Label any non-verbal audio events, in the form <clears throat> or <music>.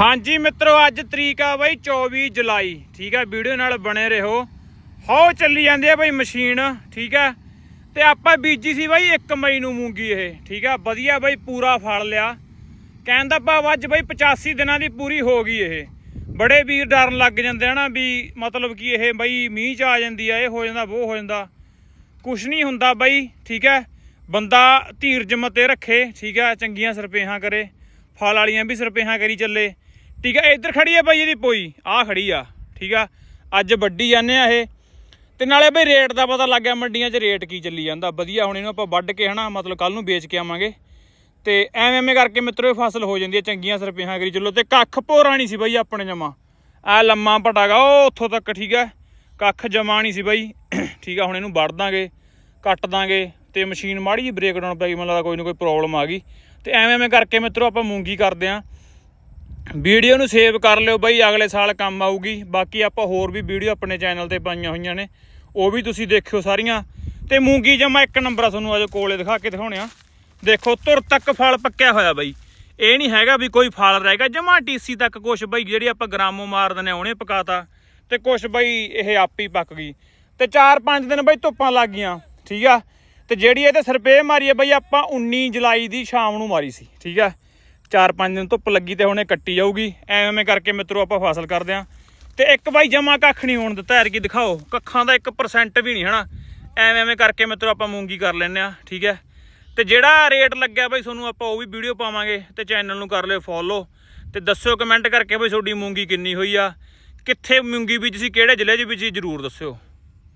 ਹਾਂਜੀ ਮਿੱਤਰੋ, ਅੱਜ ਤਰੀਕ ਆ ਬਾਈ 24 ਜੁਲਾਈ, ਠੀਕ ਆ? ਵੀਡੀਓ ਨਾਲ ਬਣੇ ਰਹੋ। ਹੋ ਚੱਲੀ ਜਾਂਦੀ ਆ ਬਾਈ ਮਸ਼ੀਨ, ਠੀਕ ਆ? ਤੇ ਆਪਾਂ ਬੀਜੀ ਸੀ ਬਾਈ 1 ਮਈ ਨੂੰ ਮੂੰਗੀ ਇਹ, ਠੀਕ ਆ? ਵਧੀਆ ਬਾਈ ਪੂਰਾ ਫੜ ਲਿਆ। ਕਹਿਣ ਦਾ ਭਾਵ ਅੱਜ ਬਾਈ 85 ਦਿਨਾਂ ਦੀ ਪੂਰੀ ਹੋ ਗਈ ਇਹ। ਬੜੇ ਵੀਰ ਡਰਨ ਲੱਗ ਜਾਂਦੇ ਆ ਨਾ ਵੀ ਮਤਲਬ ਕਿ ਇਹ ਬਾਈ ਮੀਂਹ ਚ ਆ ਜਾਂਦੀ ਆ, ਇਹ ਹੋ ਜਾਂਦਾ ਉਹ ਹੋ ਜਾਂਦਾ। ਕੁਛ ਨਹੀਂ ਹੁੰਦਾ ਬਾਈ, ਠੀਕ ਹੈ ਬੰਦਾ ਧੀਰਜ ਮਤੇ ਰੱਖੇ, ਠੀਕ ਹੈ ਚੰਗੀਆਂ ਸਰਪੇਹਾਂ ਕਰੇ। ਫਲ ਵਾਲੀਆਂ ਵੀ ਸਰਪੇਹਾਂ ਕਰੀ ਚੱਲੇ। ਠੀਕ ਆ, ਇੱਧਰ ਖੜੀ ਆ ਬਾਈ ਇਹਦੀ ਪੋਈ, ਆਹ ਖੜੀ ਆ, ਠੀਕ ਆ। ਅੱਜ ਵੱਡੀ ਜਾਂਦੇ ਆ ਇਹ। ਤੇ ਨਾਲੇ ਬਈ ਰੇਟ ਦਾ ਪਤਾ ਲੱਗ ਗਿਆ ਮੰਡੀਆਂ 'ਚ ਰੇਟ ਕੀ ਚੱਲੀ ਜਾਂਦਾ। ਵਧੀਆ, ਹੁਣ ਇਹਨੂੰ ਆਪਾਂ ਵੱਢ ਕੇ ਹਨਾ, ਮਤਲਬ ਕੱਲ ਨੂੰ ਵੇਚ ਕੇ ਆਵਾਂਗੇ। ਤੇ ਐਵੇਂ ਐਵੇਂ ਕਰਕੇ ਮਿੱਤਰੋ ਇਹ ਫਸਲ ਹੋ ਜਾਂਦੀ ਹੈ ਚੰਗੀਆਂ ਸਰਪੇਹਾਂ ਕਰੀ ਚਲੋ। ਤੇ ਕੱਖ ਭੋਰਾ ਨਹੀਂ ਸੀ ਬਾਈ ਆਪਣੇ ਜਮਾ। ਆ ਲੰਮਾ ਪਟਾਗਾ ਉਹ ਉੱਥੋਂ ਤੱਕ ਠੀਕ ਹੈ ਕੱਖ ਜਮਾ ਨਹੀਂ ਸੀ ਬਾਈ। <clears throat> ਠੀਕ ਆ, ਹੁਣ ਇਹਨੂੰ ਵੱਢ ਦਾਂਗੇ, ਕੱਟ ਦਾਂਗੇ। ਤੇ ਮਸ਼ੀਨ ਮਾੜੀ ਜੀ ਬ੍ਰੇਕ ਡਾਊਨ ਪੈ ਗਈ, ਮੈਨੂੰ ਲੱਗਦਾ ਕੋਈ ਨਾ ਕੋਈ ਪ੍ਰੋਬਲਮ ਆ ਗਈ। ਤੇ ਐਵੇਂ ਐਵੇਂ ਕਰਕੇ ਮਿੱਤਰੋ ਆਪਾਂ ਮੂੰਗੀ ਕਰਦੇ ਆਂ। ਵੀਡੀਓ ਨੂੰ ਸੇਵ ਕਰ ਲਿਓ ਬਈ, ਅਗਲੇ ਸਾਲ ਕੰਮ ਆਊਗੀ। ਬਾਕੀ ਆਪਾਂ ਹੋਰ ਵੀ ਵੀਡੀਓ ਆਪਣੇ ਚੈਨਲ ਤੇ ਪਾਈਆਂ ਹੋਈਆਂ ਨੇ। ਉਹ ਵੀ ਤੁਸੀਂ ਦੇਖਿਓ ਸਾਰੀਆਂ। ਤੇ ਮੂੰਗੀ ਜਮਾ ਇੱਕ ਨੰਬਰ ਆ ਤੁਹਾਨੂੰ ਆਜੋ ਕੋਲੇ ਦਿਖਾ ਕੇ ਦਿਖਾਉਣੇ ਆ। ਦੇਖੋ, ਤੁਰ ਤੱਕ ਫਲ ਪੱਕਿਆ ਹੋਇਆ ਬਈ। ਇਹ ਨਹੀਂ ਹੈਗਾ ਵੀ ਕੋਈ ਫਲ ਰਹੇਗਾ। ਜਮਾ ਟੀਸੀ ਤੱਕ ਕੁਛ ਬਈ, ਜਿਹੜੀ ਆਪਾਂ ਗ੍ਰਾਮੋ ਮਾਰ ਦਿੰਦੇ ਆ, ਉਹਨੇ ਪਕਾਤਾ। ਤੇ ਕੁਛ ਬਈ, ਇਹ ਆਪ ਹੀ ਪੱਕ ਗਈ। ਤੇ 4-5 ਦਿਨ ਬਈ ਧੁੱਪਾਂ ਲੱਗ ਗਈਆਂ, ਠੀਕ ਆ? ਤੇ ਜਿਹੜੀ ਇਹ ਤੇ ਸਰਪੇ ਮਾਰੀ ਹੈ ਬਾਈ, ਆਪਾਂ 19 ਜੁਲਾਈ ਦੀ ਸ਼ਾਮ ਨੂੰ ਮਾਰੀ ਸੀ, ਠੀਕ ਆ? 4-5 ਦਿਨ ਧੁੱਪ ਲੱਗੀ ਤੇ ਹੁਣ ਇਹ ਕੱਟੀ ਜਾਊਗੀ। ਐਵੇਂ ਕਰਕੇ ਮਿੱਤਰੋ ਆਪਾਂ ਫਸਲ ਕਰਦੇ ਆਂ। ਤੇ ਇੱਕ ਬਾਈ ਜਮਾ ਕੱਖ ਨਹੀਂ ਹੋਣ ਦਿੱਤਾ ਯਾਰ ਕੀ ਦਿਖਾਓ। ਕੱਖਾਂ ਦਾ 1% ਵੀ ਨਹੀਂ, ਹਨਾ? ਐਵੇਂ ਐਵੇਂ ਕਰਕੇ ਮਿੱਤਰੋ ਆਪਾਂ ਮੂੰਗੀ ਕਰ ਲੈਨੇ ਆ, ਠੀਕ ਹੈ? ਤੇ ਜਿਹੜਾ ਰੇਟ ਲੱਗਿਆ ਬਾਈ ਤੁਹਾਨੂੰ ਆਪਾਂ ਉਹ ਵੀ ਵੀਡੀਓ ਪਾਵਾਂਗੇ ਤੇ ਚੈਨਲ ਨੂੰ ਕਰ ਲਿਓ ਫੋਲੋ ਤੇ ਦੱਸਿਓ ਕਮੈਂਟ ਕਰਕੇ ਬਾਈ ਤੁਹਾਡੀ ਮੂੰਗੀ ਕਿੰਨੀ ਹੋਈ ਆ। ਕਿੱਥੇ ਮੂੰਗੀ ਬੀਜੀ ਸੀ, ਕਿਹੜੇ ਜ਼ਿਲ੍ਹੇ 'ਚ ਬੀਜੀ ਜਰੂਰ ਦੱਸਿਓ।